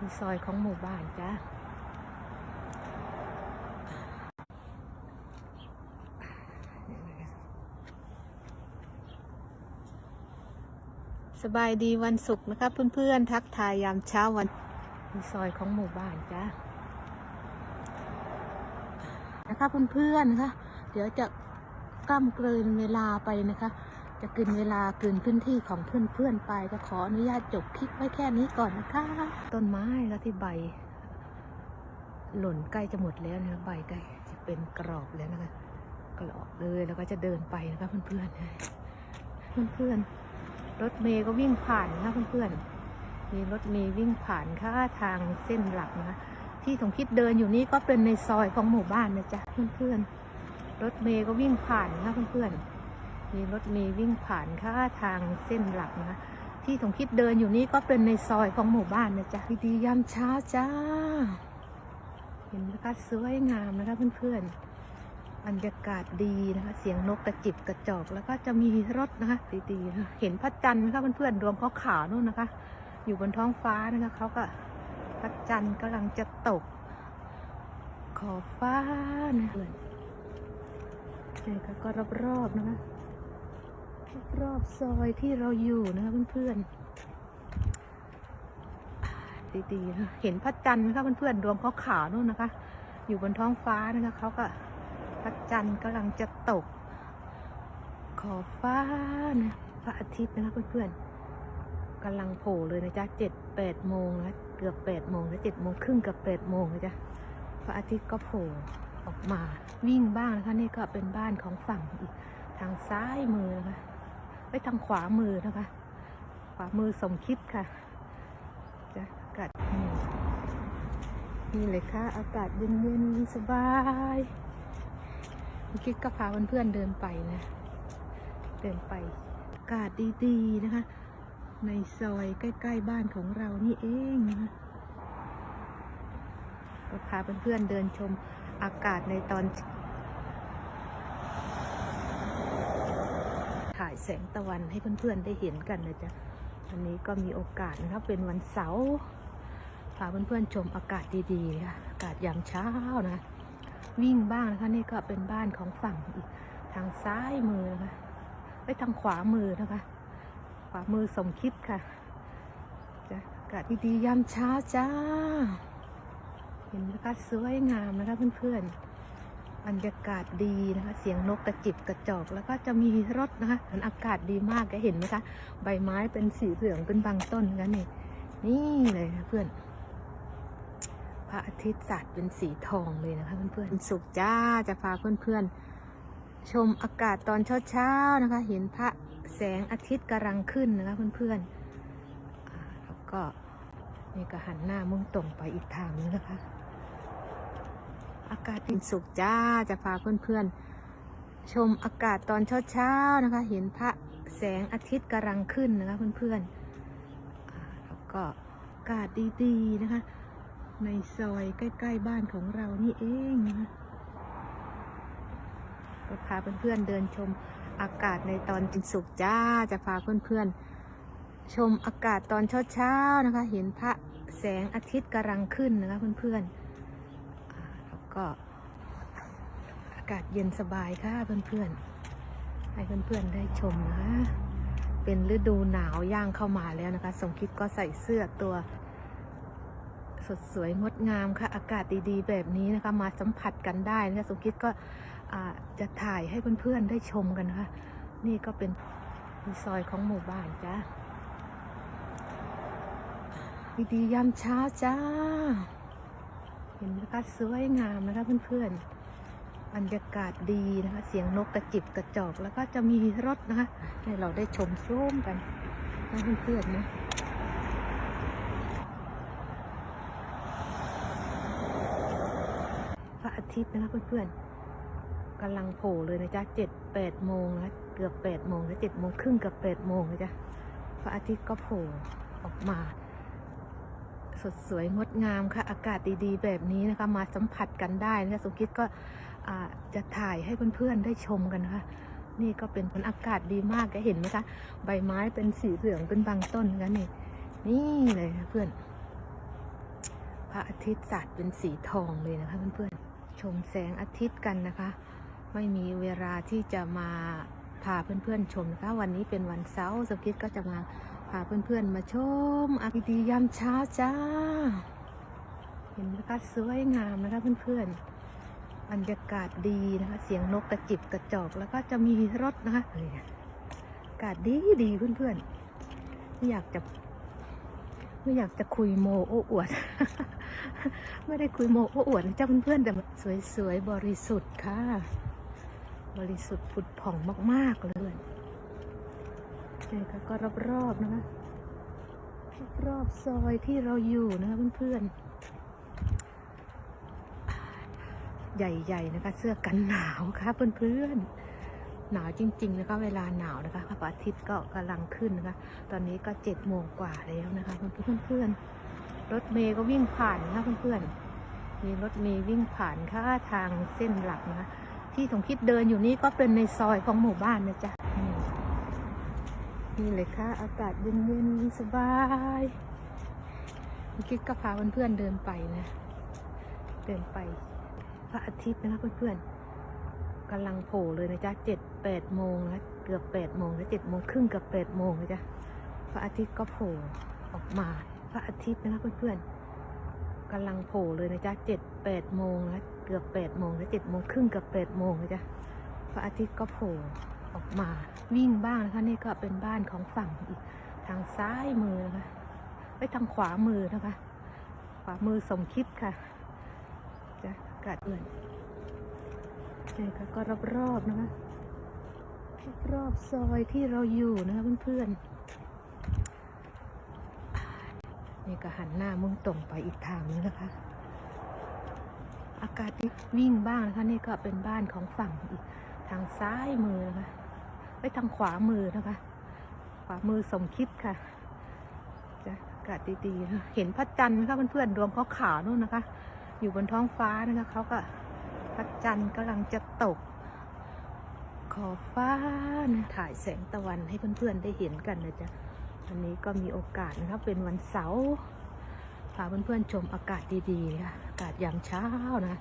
มีซอยของหมู่บ้านจ้าสบายดีวันศุกร์นะคะเพื่อนๆ ทักทายยามเช้าวันมีซอยของหมู่บ้านจ้านะคะเพื่อนๆนะคะเดี๋ยวจะกล้ำเกลืนเวลาไปนะคะ จะกินเวลากินพื้นที่ของเพื่อนๆไปจะขออนุญาตจบคลิปไว้แค่นี้ก่อนนะคะ ต้นไม้แล้วที่ใบ หล่นใกล้จะหมดแล้วนะใบใกล้จะเป็นกรอบแล้วนะคะกรอบเลยแล้วก็จะเดินไปนะคะเพื่อนๆเพื่อนๆรถเมย์ก็วิ่งผ่านนะคะเพื่อนๆมีรถเมย์วิ่งผ่านค่ะทางเส้นหลักนะคะที่สมคิดเดินอยู่นี้ก็เป็นในซอยของหมู่บ้านนะจ๊ะเพื่อนๆรถเมย์ก็วิ่งผ่านนะคะเพื่อนๆ มีรถเมย์วิ่งผ่านค่ะทางเส้นหลักนะ ที่สมคิดเดินอยู่นี้ก็เป็นในซอยของหมู่บ้านนะจ๊ะดียามเช้าจ้า เห็นนะคะสวยงามนะคะเพื่อนๆบรรยากาศดีนะคะ เสียงนกกระจิบกระจอก แล้วก็จะมีรถนะคะดีๆนะเห็นพระจันทร์ไหมคะเพื่อนๆดวงขาวนู่นนะคะ อยู่บนท้องฟ้านะคะเขาก็พระจันทร์กำลังจะตก ขอบฟ้านะเพื่อนนี่ค่ะก็รอบๆนะคะ รอบๆซอยที่เราอยู่นะคะเพื่อนๆดีๆนะเห็นพระจันทร์ไหมคะเพื่อนๆดวงขาวๆนู่นนะคะ อยู่บนท้องฟ้านะคะเขาก็พระจันทร์กำลังจะตก ขอบฟ้านะพระอาทิตย์นะคะเพื่อนๆกำลังโผล่เลยนะจ๊ะเจ็ดแปดโมงนะเกือบแปดโมงแล้วเจ็ดโมงครึ่งกับแปดโมงนะจ๊ะพระอาทิตย์ก็โผล่ออกมาวิ่งบ้างนะคะนี่ก็เป็นบ้านของฝั่งอีกทางซ้ายมือนะคะ ไปทางขวามือนะคะ ขวามือสมคิดค่ะจะอากาศนี่นี่เลยค่ะ อากาศเย็นๆสบายเมื่อกี้ก็พาเพื่อนๆเดินไปนะ เดินไป อากาศดีๆนะคะ ในซอยใกล้ ๆ บ้านของเรานี่เองนะคะก็พาเพื่อนๆเดินชมอากาศในตอนายแสงตะวันให้เพื่อนๆได้เห็นกันนะจ๊ะวันนี้ก็มีโอกาสนะครับเป็นวันเสาร์พาเพื่อนๆชมอากาศดีๆค่ะอากาศยามเช้านะ วิ่งบ้างนะคะนี่ก็เป็นบ้านของฝั่งอีกทางซ้ายมือนะคะไปทางขวามือนะคะ ขวามือสมคิดค่ะจ้ะอากาศดีๆยามเช้าจ้า เห็นนะคะสวยงามนะคะเพื่อนๆ บรรยากาศดีนะคะ เสียงนกกระจิบกระจอก แล้วก็จะมีรถนะคะมันอากาศดีมากแกเห็นไหมคะ ใบไม้เป็นสีเหลืองเป็นบางต้นกันนี่ นี่เลยนะเพื่อน พระอาทิตย์สาดเป็นสีทองเลยนะคะเพื่อนๆ สุขจ้า จะพาเพื่อนๆ ชมอากาศตอนเช้าๆนะคะ เห็นพระแสงอาทิตย์กำลังขึ้นนะคะเพื่อนๆ แล้วก็นี่ก็หันหน้ามุ่งตรงไปอีกทางนึงนะคะ อากาศเป็นสุขจ้าจะพาเพื่อนๆ ชมอากาศตอนเช้าๆนะคะ เห็นพระแสงอาทิตย์กำลังขึ้นนะคะเพื่อนๆแล้วก็อากาศดีๆนะคะ ในซอยใกล้ๆบ้านของเรานี่เองนะคะก็พาเพื่อนๆเดินชมอากาศในตอนเป็นสุขจ้าจะพาเพื่อนๆ ชมอากาศตอนเช้าๆนะคะ เห็นพระแสงอาทิตย์กำลังขึ้นนะคะเพื่อนๆ ก็อากาศเย็นสบายค่ะเพื่อนๆ ให้เพื่อนๆได้ชมนะ เป็นฤดูหนาวย่างเข้ามาแล้วนะคะ สมคิดก็ใส่เสื้อตัว สดสวยงดงามค่ะ อากาศดีๆ แบบนี้นะคะ มาสัมผัสกันได้นะคะ สมคิดก็จะถ่ายให้เพื่อนๆได้ชมกันนะคะนี่ก็เป็นซอยของหมู่บ้านจ้าดีๆยามเช้าจ้า เห็นนะคะสวยงามนะคะเพื่อนๆบรรยากาศดีนะคะ เสียงนกกระจิบกระจอกแล้วก็จะมีรถนะคะ ให้เราได้ชมชมกันนะเพื่อนๆนะพระอาทิตย์นะคะเพื่อนๆกำลังโผล่เลยนะจ๊ะเจ็ดแปดโมงแล้วเกือบแปดโมงแล้วเจ็ดโมงครึ่งกับแปดโมงนะจ๊ะพระอาทิตย์ก็โผล่ออกมา สดสวยงดงามค่ะ อากาศดีๆ แบบนี้นะคะ มาสัมผัสกันได้นะคะสมคิดก็จะถ่ายให้เพื่อนๆได้ชมกันนะคะนี่ก็เป็นอากาศดีมากแกเห็นไหมคะ ใบไม้เป็นสีเหลืองเป็นบางต้นกันนี่นี่เลยนะเพื่อน พระอาทิตย์สาดเป็นสีทองเลยนะคะเพื่อนๆชมแสงอาทิตย์กันนะคะ ไม่มีเวลาที่จะมาพาเพื่อนๆชมนะคะ วันนี้เป็นวันเสาร์สกิดก็จะมา พาเพื่อนๆมาชมอาทิตย์ดียามเช้าจ้า เห็นนะคะสวยงามนะคะเพื่อนๆบรรยากาศดีนะคะ เสียงนกกระจิบกระจอกแล้วก็จะมีรถนะคะเนี่ยอากาศดีดีเพื่อนๆไม่อยากจะไม่อยากจะคุยโมโอ้อวด ไม่ได้คุยโมโอ้อวดนะจ้าเพื่อนๆแต่สวยๆบริสุทธิ์ค่ะ บริสุทธิ์ผุดผ่องมากๆเลย นี่ค่ะก็รอบๆนะคะรอบซอยที่เราอยู่นะคะเพื่อนๆ ใหญ่ๆนะคะ เสื้อกันหนาวค่ะเพื่อนๆ หนาวจริง ๆ นะคะ เวลาหนาวนะคะพระอาทิตย์ก็กำลังขึ้นนะคะ ตอนนี้ก็เจ็ดโมงกว่าแล้วนะคะเพื่อนๆ รถเมย์ก็วิ่งผ่านนะคะเพื่อนๆ มีรถเมย์วิ่งผ่านค่ะทางเส้นหลักนะคะ ที่สมคิดเดินอยู่นี้ก็เป็นในซอยของหมู่บ้านนะจ๊ะ นี่เลยค่ะ อากาศเย็นๆสบายสมคิดก็พาเพื่อนๆเดินไปนะ เดินไป พระอาทิตย์นะคะเพื่อนๆกำลังโผล่เลยนะจ๊ะเจ็ดแปดโมงแล้วเกือบแปดโมงแล้วเจ็ดโมงครึ่งกับแปดโมงนะจ๊ะพระอาทิตย์ก็โผล่ออกมา พระอาทิตย์นะคะเพื่อนๆกำลังโผล่เลยนะจ๊ะเจ็ดแปดโมงแล้วเกือบแปดโมงแล้วเจ็ดโมงครึ่งกับแปดโมงนะจ๊ะพระอาทิตย์ก็โผล่ ออกมาวิ่งบ้างนะคะนี่ก็เป็นบ้านของฝั่งอีกทางซ้ายมือนะคะไปทางขวามือนะคะ ขวามือสมคิดค่ะจ้ะอากาศเอื่อนนี่ค่ะก็รอบๆนะคะรอบซอยที่เราอยู่นะคะเพื่อนๆนี่ก็หันหน้ามุ่งตรงไปอีกทางนึงนะคะ อากาศดีวิ่งบ้างนะคะนี่ก็เป็นบ้านของฝั่งอีก ทางซ้ายมือนะคะไปทางขวามือนะคะ ขวามือสมคิดค่ะจะอากาศดีๆ เห็นพระจันทร์ไหมคะเพื่อนๆดวงเขาขาวนู่นนะคะ อยู่บนท้องฟ้านะคะเขาก็พระจันทร์กำลังจะตก ขอบฟ้านะถ่ายแสงตะวันให้เพื่อนๆได้เห็นกันนะจ๊ะวันนี้ก็มีโอกาสนะคะเป็นวันเสาร์พาเพื่อนๆชมอากาศดีๆ อากาศยามเช้านะ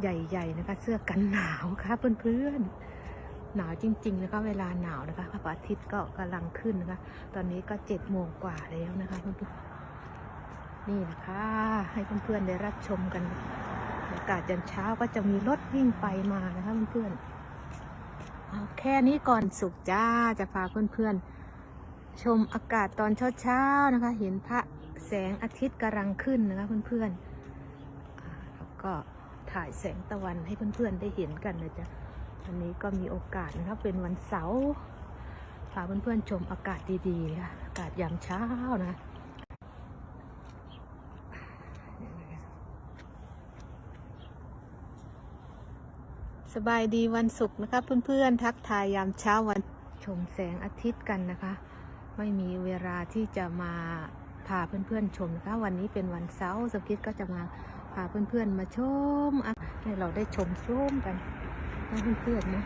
ใหญ่ๆนะคะ เสื้อกันหนาวค่ะเพื่อนๆหนาวจริง ๆ นะคะ เวลาหนาวนะคะพระอาทิตย์ก็กำลังขึ้นนะคะ ตอนนี้ก็เจ็ดโมงกว่าแล้วนะคะเพื่อนๆนี่นะคะ ให้เพื่อนๆได้รับชมกันอากาศยันเช้าก็จะมีรถวิ่งไปมานะคะเพื่อนๆเอาแค่นี้ก่อนสุกจ้าจะพาเพื่อนๆ ชมอากาศตอนเช้าๆนะคะ เห็นพระแสงอาทิตย์กำลังขึ้นนะคะเพื่อนๆแล้วก็ ถ่ายแสงตะวันให้เพื่อนๆได้เห็นกันนะจ๊ะวันนี้ก็มีโอกาสนะคะเป็นวันเสาร์พาเพื่อนๆชมอากาศดีๆค่ะอากาศยามเช้านะสบายดีวันศุกร์นะคะเพื่อนๆทักทายยามเช้าวันชมแสงอาทิตย์กันนะคะ ไม่มีเวลาที่จะมาพาเพื่อนๆชมนะคะ วันนี้เป็นวันเสาร์สกิดก็จะมา พาเพื่อนๆมาชมอะให้เราได้ชมชมกันนะเพื่อนๆนะ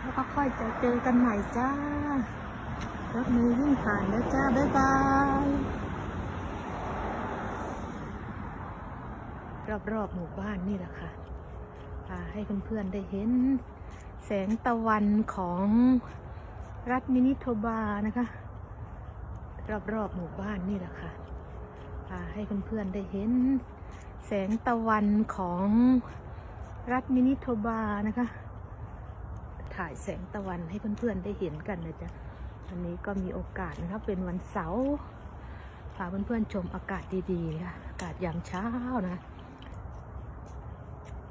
แล้วก็ค่อยจะเจอกันใหม่จ้ารถเมล์วิ่งผ่านแล้วจ้า บ๊ายบาย รอบๆหมู่บ้านนี่แหละค่ะพาให้เพื่อนๆได้เห็น แสงตะวันของรัฐมินิโทบานะคะ รอบๆหมู่บ้านนี่แหละค่ะ ให้เพื่อนๆได้เห็น แสงตะวันของรัฐมินิโทบานะคะ ถ่ายแสงตะวันให้เพื่อนๆได้เห็นกันนะจ๊ะวันนี้ก็มีโอกาสนะคะเป็นวันเสาร์พาเพื่อนๆชมอากาศดีๆค่ะอากาศยามเช้านะ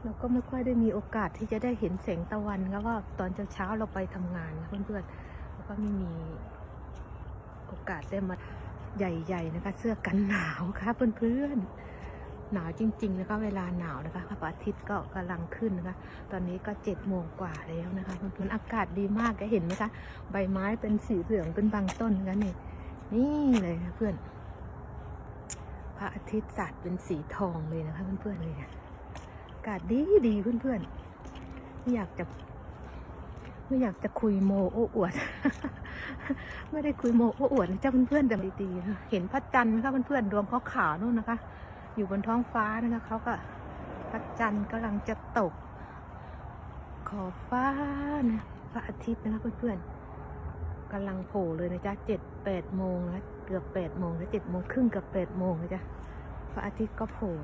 เราก็ไม่ค่อยได้มีโอกาสที่จะได้เห็นแสงตะวันครับว่าตอนเช้าๆเราไปทำงานนะเพื่อนๆแล้วก็ไม่มีโอกาสได้มา ใหญ่ๆนะคะ เสื้อกันหนาวค่ะเพื่อนๆหนาวจริง ๆ นะคะ เวลาหนาวนะคะพระอาทิตย์ก็กำลังขึ้นนะคะ ตอนนี้ก็เจ็ดโมงกว่าแล้วนะคะเพื่อนๆอากาศดีมากแกเห็นไหมคะใบไม้เป็นสีเหลืองเป็นบางต้นกันนี่นี่เลยนะเพื่อนพระอาทิตย์สาดเป็นสีทองเลยนะคะเพื่อนๆเลยนะอากาศดีดีเพื่อนๆไม่อยากจะไม่อยากจะคุยโมโอ้อวด ไม่ได้คุยโมโอ้อวดเจ้าเพื่อนๆแต่ดีๆเห็นพระจันทร์ไหมคะเพื่อนๆดวงเขาขาวนู่นนะคะ อยู่บนท้องฟ้านะคะเขาก็พระจันทร์กำลังจะตก ขอบฟ้านะพระอาทิตย์นะคะเพื่อนๆกำลังโผล่เลยนะจ๊ะเจ็ดแปดโมงแล้วเกือบแปดโมงแล้วเจ็ดโมงครึ่งกับแปดโมงนะจ๊ะพระอาทิตย์ก็โผล่